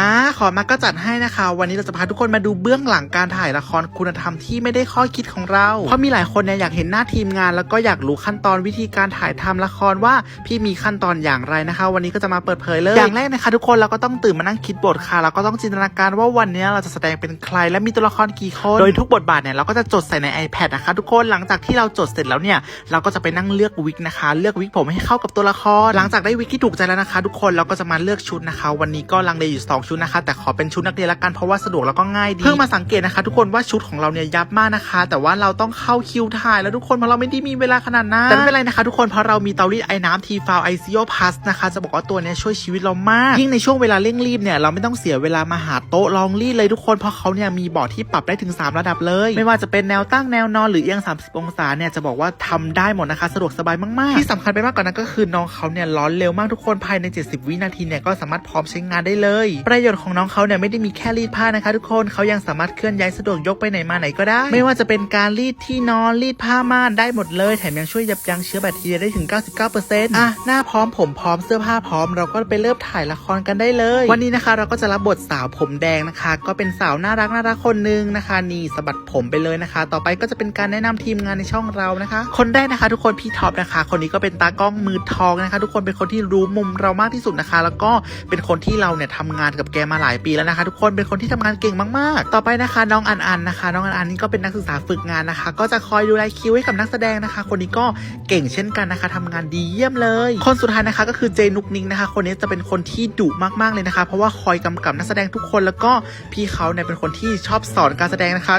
อ่าขอมาก็จัดให้นะคะ วันนี้เราจะพาทุกคนมาดูเบื้องหลังการถ่ายละครคุณธรรมที่ไม่ได้ข้อคิดของเรา เพราะมีหลายคนเนี่ยอยากเห็นหน้าทีมงาน แล้วก็อยากรู้ขั้นตอนวิธีการถ่ายทำละครว่าพี่มีขั้นตอนอย่างไรนะคะ วันนี้ก็จะมาเปิดเผยเลย อย่างแรกนะคะทุกคนเราก็ต้องตื่นมานั่งคิดบทค่ะแล้วก็ต้องจินตนาการว่าวันนี้เราจะแสดงเป็นใครและมีตัวละครกี่คน โดยทุกบทบาทเนี่ยเราก็จะจดใส่ใน iPad นะคะ ทุกคนหลังจากที่เราจดเสร็จแล้วเนี่ยเราก็จะไปนั่งเลือกวิกนะคะ เลือกวิกผมให้เข้ากับตัวละคร หลังจากได้วิกที่ถูกใจแล้วนะคะ ทุกคนเราก็จะมาเลือกชุดนะคะ วันนี้ก็ลังเลอยู่องชุดนะคะ แต่ขอเป็นชุดนักเรียนละกันเพราะว่าสะดวกแล้วก็ง่ายดีเพิ่งมาสังเกตนะคะ ทุกคนว่าชุดของเราเนี่ยยับมากนะคะ แต่ว่าเราต้องเข้าคิวถ่ายแล้วทุกคนเพราะเราไม่ได้มีเวลาขนาดนั้นแต่ไม่เป็นไรนะคะทุกคนเพราะเรามีเตารีดไอ้น้ำทีฟาวไอซีโอพัสนะคะจะบอกว่าตัวเนี้ยช่วยชีวิตเรามากยิ่งในช่วงเวลาเร่งรีบเนี่ยเราไม่ต้องเสียเวลามาหาโต๊ะรองรีดเลยทุกคนเพราะเขาเนี่ยมีบอร์ดที่ปรับได้ถึง 3 ระดับเลย ไม่ว่าจะเป็นแนวตั้งแนวนอนหรือเอียง 30 องศาเนี่ยจะบอกว่าทำได้หมดนะคะ สะดวกสบายมากๆ ที่สำคัญไปมากกว่านั้นก็คือน้องเขาเนี่ยร้อนเร็วมากทุกคนภายใน 70 วินาทีเนี่ยก็สามารถพร้อมใช้งานได้เลยประโยชน์ของน้องเขาเนี่ยไม่ได้มีแค่รีดผ้านะคะ ทุกคนเขายังสามารถเคลื่อนย้ายสะดวกยกไปไหนมาไหนก็ได้ ไม่ว่าจะเป็นการรีดที่นอนรีดผ้าม่านได้หมดเลยแถมยังช่วยยับยั้งเชื้อแบคทีเรียได้ถึง 99%อะหน้าพร้อมผมพร้อมเสื้อผ้าพร้อม เราก็ไปเริ่มถ่ายละครกันได้เลย วันนี้นะคะเราก็จะรับบทสาวผมแดงนะคะ ก็เป็นสาวน่ารักน่ารักคนหนึงนะคะนี่สะบัดผมไปเลยนะคะ ต่อไปก็จะเป็นการแนะนำทีมงานในช่องเรานะคะ คนแรกนะคะ ทุกคนพี่ท็อปนะคะ คนนี้ก็เป็นตากล้องมือทองนะคะ ทุกคนเป็นคนที่รู้มุมเรามากที่สุดนะคะ แล้วก็เป็นคนที่เราเนี่ยทำงานกับับแกมาหลายปีแล้วนะคะ ทุกคนเป็นคนที่ทำงานเก่งมากๆ ต่อไปนะคะน้องอันอันนะคะ น้องอันอันนี่ก็เป็นนักศึกษาฝึกงานนะคะ ก็จะคอยดูแลคิวให้กับนักแสดงนะคะ คนนี้ก็เก่งเช่นกันนะคะทำงานดีเยี่ยมเลย คนสุดท้ายนะคะก็คือเจนุกนิงนะคะ คนนี้จะเป็นคนที่ดุมากๆเลยนะคะ เพราะว่าคอยกำกับนักแสดงทุกคนแล้วก็พี่เขาเนี่ยเป็นคนที่ชอบสอนการแสดงนะคะ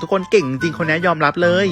ทุกคนเก่งจริงคนนี้ยอมรับเลย